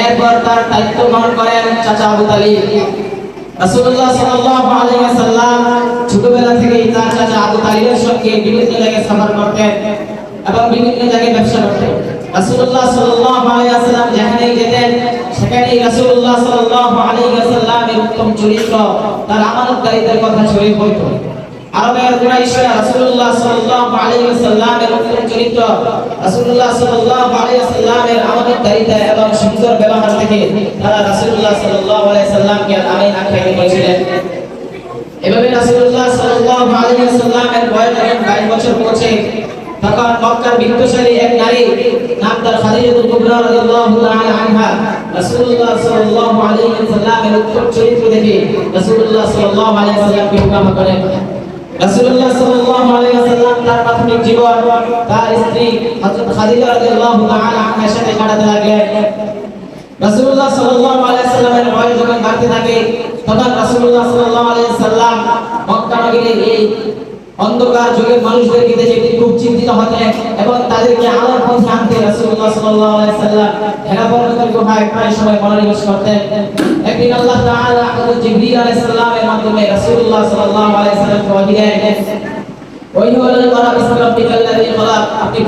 এরপর তার দায়িত্ব গ্রহণ করেন চাচা আবু তালিব। রাসূলুল্লাহ সাল্লাল্লাহু আলাইহি ওয়াসাল্লাম ছোটবেলা থেকেই তার চাচা আবু তালিবের সঙ্গে বিভিন্ন জায়গায় সফর করতেন এবং বিভিন্ন জায়গায় ব্যবসা করতেন। রাসূলুল্লাহ সাল্লাল্লাহু আলাইহি ওয়াসাল্লাম যেখানেই যেতেন, সেখানেই রাসূলুল্লাহ সাল্লাল্লাহু আলাইহি ওয়াসাল্লামের উত্তম চরিত্র, তার আমানতকারীদের কথা ছড়িয়ে পড়তো। আরবের কুরাইশরা রাসূলুল্লাহ সাল্লাল্লাহু আলাইহি ওয়াসাল্লামের উত্তম চরিত্র রাসূলুল্লাহ সাল্লাল্লাহু আলাইহি ওয়াসাল্লামের আমানতকারিতা এবং সুন্দর ব্যবহার থেকে তারা রাসূলুল্লাহ সাল্লাল্লাহু আলাইহি ওয়াসাল্লামকে আমিন আখ্যায়িত করেছিলেন এভাবে রাসূলুল্লাহ সাল্লাল্লাহু আলাইহি ওয়াসাল্লামের বয়স যখন 22 বছর পৌঁছে তখন মক্কার বিত্তশালী এক নারী নাম তার খাদিজাতুল কুবরা রাদিয়াল্লাহু তাআলা আনহা রাসূলুল্লাহ সাল্লাল্লাহু আলাইহি ওয়াসাল্লামের উত্তম চরিত্র দেখে রাসূলুল্লাহ সাল্লাল্লাহু আলাইহি ওয়াসাল্লামকে হুকুম করেন। রাসূলুল্লাহ সাল্লাল্লাহু আলাইহি ওয়াসাল্লাম তার প্রাথমিক জীবন তার স্ত্রী হযরত খাদিজা রাদিয়াল্লাহু তাআলা আনহার সাথে কাটাতে লাগলেন রাসূলুল্লাহ সাল্লাল্লাহু আলাইহি ওয়াসাল্লামের বয়স যখন বাড়তে থাকে, তখন রাসূলুল্লাহ সাল্লাল্লাহু আলাইহি ওয়াসাল্লাম মক্কা নগরীর এই অন্ধকার যুগের মানুষদেরকে দেখে খুব চিন্তিত হতেন। এবং তাদেরকে আলোর পথে আনতে রাসূলুল্লাহ সাল্লাল্লাহু আলাইহি সাল্লাম হেরা পর্বতের গুহায় প্রায় সময় মনোনিবেশ করতেন। একদিন আল্লাহ তাআলা হযরত জিবরীল আলাইহিস সালামের মাধ্যমে রাসূলুল্লাহ সাল্লাল্লাহু আলাইহি সাল্লাম ওহী দেন। ওহী হলো করা বিসমিল্লাহির রহমানির রহিম আপনি